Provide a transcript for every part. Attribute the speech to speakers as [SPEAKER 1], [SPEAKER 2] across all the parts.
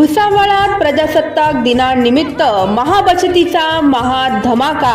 [SPEAKER 1] भुसावळात प्रजासत्ताक दिनानिमित्त महाबचतीचा महाधमाका.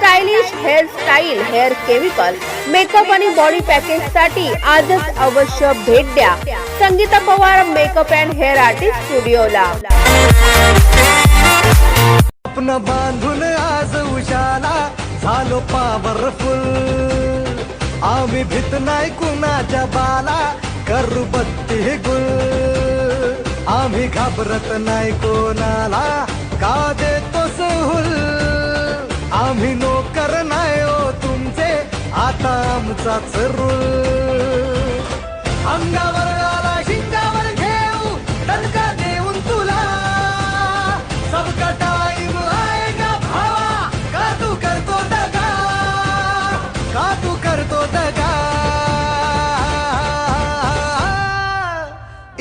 [SPEAKER 1] stylish hair style hair chemical makeup आणि बॉडी पॅकेजसाठी आजच अवश्य भेट द्या. Sangeeta Pawar makeup and hair artist स्टुडिओला.
[SPEAKER 2] स्वप्न बांधून आज उशाला झालो पावरफुल आम्ही भीत नाही कुणाच्या बाला करू बत्ती गुल. आम्ही घाबरत नाही कोणाला आमचाच रूल अंगावर आला शिंगावर घेऊ दणका देऊन तुला. सबका टाइम आएगा भावा? का तू करतो दगा? का तू करतो दगा?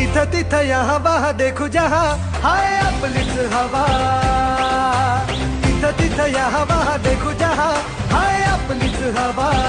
[SPEAKER 2] इथं तिथं यहाँ वहाँ देखू जहा हाय आपलीच हवा. इथं तिथं यहाँ वहाँ देखू जहा हाय आपलीच हवा.